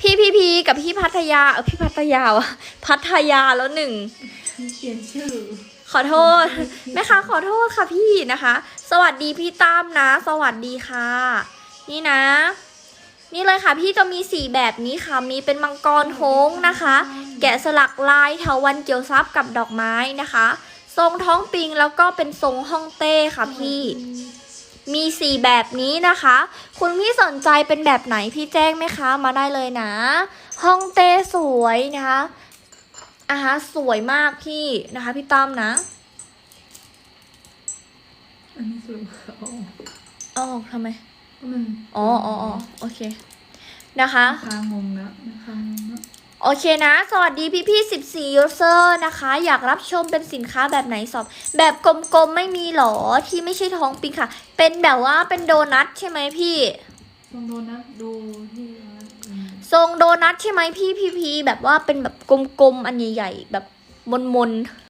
พี่พีพีกับพี่พัทยาเออพี่พัทยาวะพัทยาแล้วหนึ่งเปลี่ยนชื่อ ขอโทษแม่ค้าขอโทษค่ะพี่นะคะ สวัสดีพี่ตั้มนะ สวัสดีค่ะ นี่นะ นี่เลยค่ะพี่จะมีสี่แบบนี้ค่ะ มีเป็นมังกรโค้งนะคะ แกะสลักลายเถาวันเจียวซับกับดอกไม้นะคะ ทรงท้องปิงแล้วก็เป็นทรงฮ่องเต้ค่ะพี่ มีสีแบบนี้นะคะ คุณพี่สนใจเป็นแบบไหนพี่แจ้งไหมคะมาได้เลยนะฮ่องเต้สวยนะคะอ่าฮะสวยมากพี่นะคะพี่ตั้มนะอันนี้สรุปเอาอ๋อทำไมก็มันอ๋ออ๋ออ๋อโอเคนะคะคางงนะคางงนะ โอเคนะ สวัสดีพี่พี่สิบสี่ยูเซอร์นะคะ อยากรับชมเป็นสินค้าแบบไหนสอบ แบบกลมๆไม่มีหรอที่ไม่ใช่ท้องปิงค่ะ เป็นแบบว่าเป็นโดนัทใช่ไหมพี่ลองโดนนะดูที่ร้านอืมทรงโดนัทใช่ไหมพี่พี่พีแบบว่าเป็นแบบกลมๆอันใหญ่ๆแบบมนๆ